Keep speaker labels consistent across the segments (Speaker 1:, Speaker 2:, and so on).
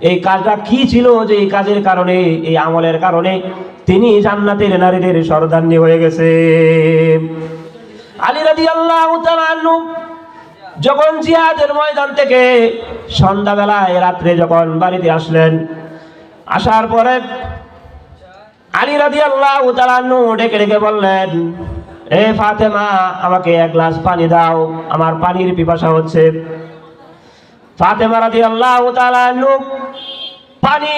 Speaker 1: এই কাজটা কি ছিল যে এই কাজের কারণে, এই আমলের কারণে তিনি জান্নাতের নারীদের সরদান্নি হয়ে গেছে। আলী রাদি আল্লাহ যখন জিয়াদের ময়দান থেকে সন্ধ্যাবেলায় রাত্রে যখন বাড়িতে আসলেন, আসার পরে আলী রাদি আল্লাহ ডেকে ডেকে বললেন, এ ফাতেমা, আমাকে এক গ্লাস পানি দাও, আমার পানির পিপাসা হচ্ছে। ফাতেমা রাদি আল্লাহ পানি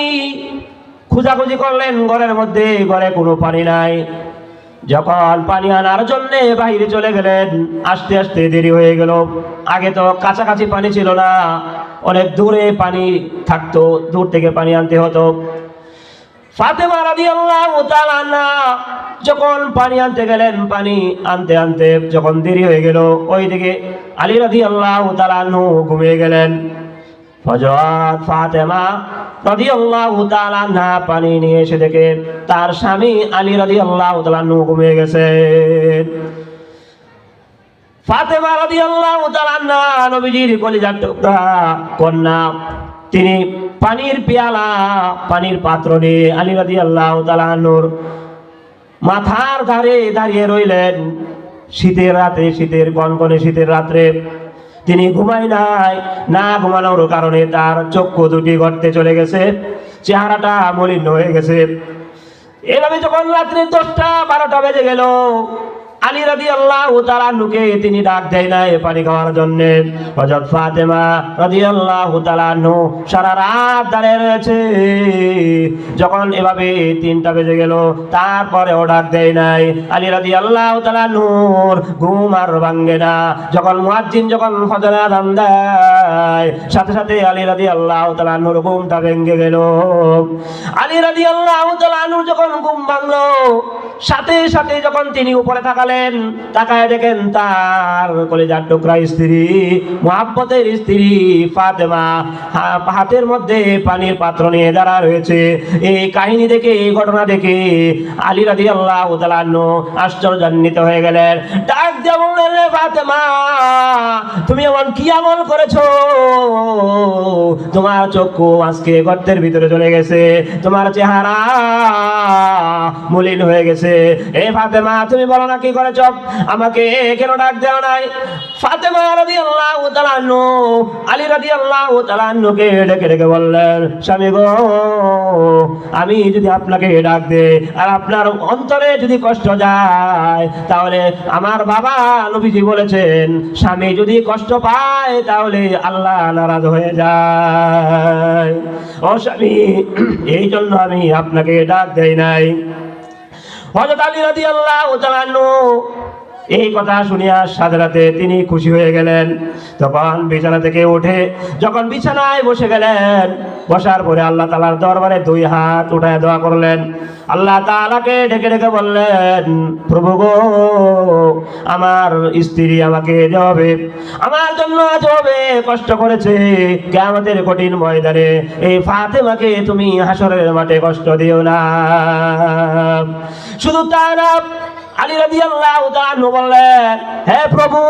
Speaker 1: খুঁজাখুঁজি করলেন, ঘরের মধ্যে, ঘরে কোনো পানি নাই। যখন পানি আনার জন্য বাহিরে চলে গেলেন, আস্তে আস্তে দেরি হয়ে গেল। আগে তো কাছাকাছি পানি ছিল না, অনেক দূরে পানি থাকতো, দূর থেকে পানি আনতে হতো। ফাতেমা তাআলা আনহা যখন পানি আনতে গেলেন, পানি আনতে আনতে যখন দেরি হয়ে গেল, ওইদিকে আলী রাদিয়াল্লাহু তাআলা আনহু ঘুমিয়ে গেলেন। হযরত ফাতেমা রাদিয়াল্লাহু তাআলা আনহা পানি নিয়ে এসে দেখে তার স্বামী আলী রাদিয়াল্লাহু তাআলা আনহু ঘুমিয়ে গেছেন ফাতেমা রাদিয়াল্লাহু তাআলা আনহা নবীজির কলিজার টুকরা, কন্যা তিনি পানির পেয়ালা, পানির পাত্র নিয়ে আলী তাআলা আনহুর মাথার ধারে দাঁড়িয়ে রইলেন। শীতের রাতে, শীতের কনকনে শীতের রাত্রে তিনি ঘুমাই নাই। না ঘুমানোর কারণে তার চক্ষু দুটি গর্তে চলে গেছে, চেহারাটা মলিন হয়ে গেছে। এভাবে যখন রাত্রে দশটা, বারোটা বেজে গেল আলী রাদি আল্লাহ তারা নুকে তিনি ডাক দেয় না এ পানি খাওয়ার জন্য। হজরত ফাতেমা রাদি আল্লাহ নু সারা রাত দাঁড়িয়ে রয়েছে। যখন এভাবে তিনটা বেজে গেল তারপরে ও ডাক দেয় নাই। আলী রাদি আল্লাহ তালা নূর ঘুম আর ভাঙ্গে না। যখন মুয়াজ্জিন, যখন ফজর আদান দেয়, সাথে সাথে আলী রাদি আল্লাহ তালা নূর ঘুমটা ভেঙ্গে গেল। আলী রাদি আল্লাহ তালা নূর যখন ঘুম ভাঙলো, সাথে সাথে যখন তিনি উপরে তাকালেন তাকায় দেখেন তার কলেজার টুকরা স্ত্রী, মোহাব্বতের স্ত্রী ফাতেমা। হাতের মধ্যে পানির পাত্র নিয়ে দাঁড়া রয়েছে। এই কাহিনী দেখে, এই ঘটনা দেখে আলী রাদি আল্লাহ আশ্চর্যান্বিত হয়ে গেলেন। ডাক দিয়ে ফাতেমা, তুমি এমন কি আমল করেছ? তোমার চক্ষু আজকে গর্তের ভিতরে চলে গেছে। তোমার চেহারা মলিন হয়ে গেছে। এ ফাতেমা, তুমি বলো না কি করেছ আমাকে কেন ডাক দেওয়া নাই? ফাতেমা আল্লাহ আলী রাদি আল্লাহ তালান্নকে ডেকে ডেকে বললেন, স্বামী গো, আমি যদি আপনাকে ডাক দে আর আপনার অন্তরে যদি কষ্ট যায়, তাহলে আমার বাবা নবীজি বলেছেন, স্বামী যদি কষ্ট পায়, তাহলে আল্লাহ নারাজ হয়ে যায়। ও স্বামী, এই জন্য আমি আপনাকে ডাক দেই নাই। হজরত আলী রাদি আল্লাহ এই কথা শুনিয়া সাথে রাতে তিনি খুশি হয়ে গেলেন। তখন বিছানা থেকে উঠে যখন বিছানায় বসে গেলেন, বসার পরে আল্লাহ তালার দরবারে দুই হাত উঠায় দোয়া করলেন। আল্লাহ তালাকে ডেকে ডেকে বললেন, প্রভু গো, আমার স্ত্রী আমাকে যাবে আমার জন্য আজ কষ্ট করেছে আমাদের কঠিন ময়দানে এই ফাতেমাকে তুমি হাসরের মাঠে কষ্ট দিও না। শুধু তা না আলী রাজি আল্লাহ বললেন, হে প্রভু,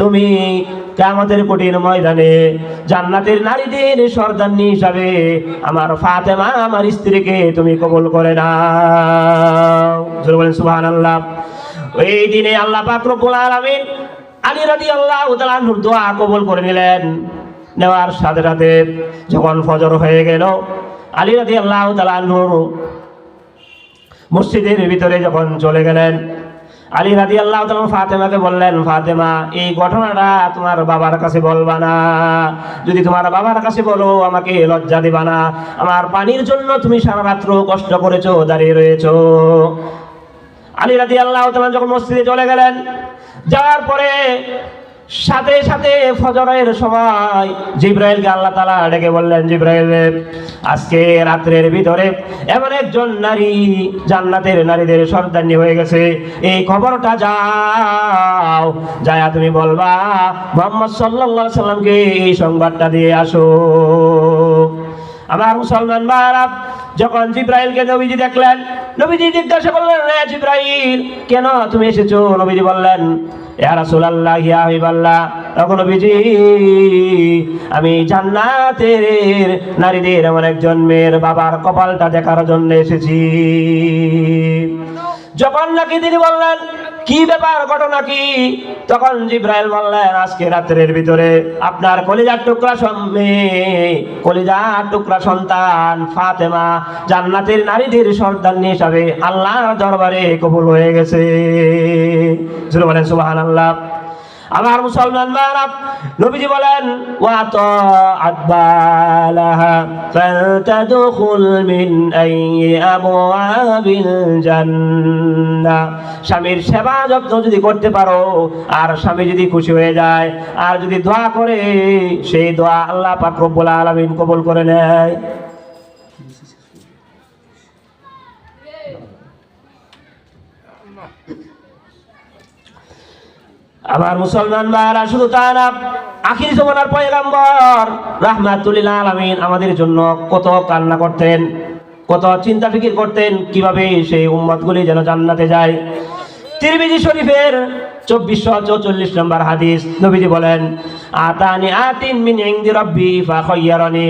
Speaker 1: তুমি কেমতের কঠিন ময়দানে জান্নাতের নারীদের সর্দান্নি হিসাবে আমার ফাতেমা, আমার স্ত্রীকে তুমি কবুল করে না বলেন সুবহান আল্লাহ ওই দিনে আল্লাহ পাক রব্বুল আলামিন আলী রাজি আল্লাহ তাআলার দোয়া কবুল করে নিলেন। নেওয়ার সাথে সাথে যখন ফজর হয়ে গেল, আলী রাজি আল্লাহ তাআলার মসজিদের ভিতরে যখন চলে গেলেন, আলী রাজি আল্লাহ ফাতেমাকে বললেন, ফাতেমা, এই ঘটনাটা তোমার বাবার কাছে বলবা না। যদি তোমার বাবার কাছে বলো, আমাকে লজ্জা দিবা না। আমার পানির জন্য তুমি সারা রাত্র কষ্ট করেছ, দাঁড়িয়ে রয়েছো। আলী রাজি আল্লাহ যখন মসজিদে চলে গেলেন, যাওয়ার পরে সাথে সাথে ফজরের সময় জিব্রাইলকে আল্লাহ তালা ডেকে বললেন, জিব্রাইল, আজকে রাত্রের ভিতরে এমন একজন নারী জান্নাতের নারীদের সর্দান্নি হয়ে গেছে। এই খবরটা যাও, যায়া তুমি বলবা, মোহাম্মদ আলাইহি সাল্লামকে এই সংবাদটা দিয়ে আসো। আমার মুসলমান ভাইরা যখন জিব্রাইলকে নবীজি দেখলেন, নবীজি জিজ্ঞাসা করলেন রে জিব্রাইল, কেন তুমি এসেছ? নবীজি বললেন তখন নবীজি, আমি জান্নাতের নারীদের আমার এক জন্মের বাবার কপালটা দেখার জন্য এসেছি। যখন নাকি তিনি বললেন কি ব্যাপার ঘটনা কি? তখন জিব্রাইল বললেন, আজকে রাত্রের ভিতরে আপনার কলিজার টুকরা মেয়ে কলিজার টুকরা সন্তান ফাতেমা জান্নাতের নারীদের সন্তান হিসাবে আল্লাহর দরবারে কবুল হয়ে গেছে। বলেন সুবাহ আল্লাহ আমার মুসলমান নবীজি বলেন, ওয়া মিন আইয়ি আবওয়াবিল জান্নাহ। স্বামীর সেবা যত্ন যদি করতে পারো, আর স্বামী যদি খুশি হয়ে যায়, আর যদি দোয়া করে, সেই দোয়া আল্লাহ পাক রব্বুল আলামিন কবুল করে নেয়। আমার মুসলমান ভাইরা শুধু তা না, আখির জমানার পয়গাম্বর রাহমাতুল্লিল আলামিন আমাদের জন্য কত কান্না করতেন, কত চিন্তা ফিকির করতেন, কীভাবে সেই উম্মতগুলি যেন জান্নাতে যায়। তিরমিজি শরীফের চব্বিশশো চৌচল্লিশ নম্বর হাদিস, নবীজি বলেন, আতানি আতিন মিন ইনদি রাব্বি ফা খায়্যারানি